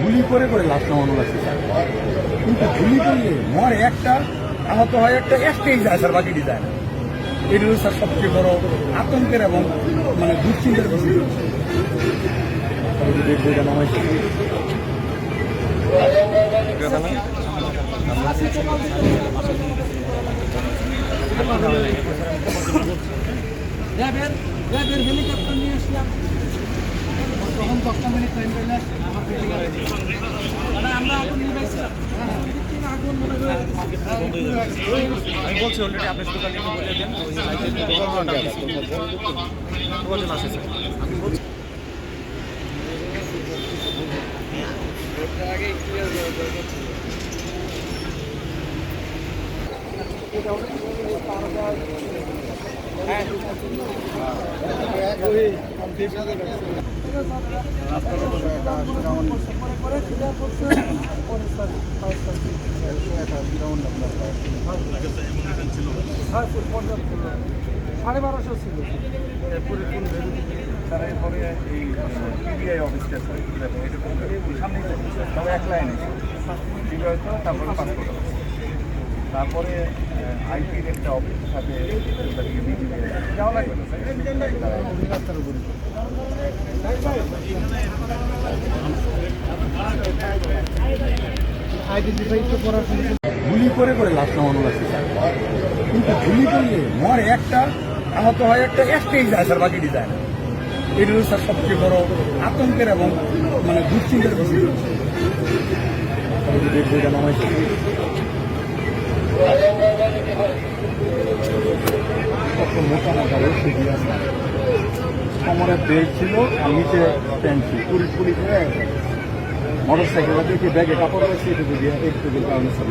গুলি করে করে লাশ নামানো লাগছে কিন্তু গুলি করলে মরে একটা, আহত হয় একটা, একটাই যায় স্যার, বাকিটি যায় না। এটা হলো স্যার সবচেয়ে বড় আতঙ্কের এবং মানে দুশ্চিন্তার র্যাবের হেলিকপ্টার নিয়ে আসলাম। তখন দশটা মিনিট টাইম পেলে আমি বলছি অলরেডি আপনি দোকানে বলে দেন বলছি করে ক্লিয়ার হ্যাঁ সাড়ে বারোশো ছিল। তারা এরপরে এই পিবিআই অফিসটা আছে সামনেই তবে এক লাইনে পিবিআই তো তারপরে পাসপোর্ট তারপরে আইপির একটা অফিস থাকে বিজিবি যাওয়া লাগবে। না রাস্তার উপরে আইডেন্টিফাই তো করার গুলি করে করে লাশ নামানো লাগছে কিন্তু গুলি করলে মরে একটা, আহত হয় একটা, একটাই যায়, স্যার, বাকিটি যায় না। এটা স্যার, সবচেয়ে বড় আতঙ্কের এবং মানে দুশ্চিন্তার বিষয়। মোটা মোটা। কোমরে বেল্ট ছিল, আর নিচে প্যান্ট ছিল। পুলিশ পুলিশ মোটর সাইকেল দেখি ব্যাগে কাপড় রয়েছে একটু দিয়ে একটু কারণে স্যার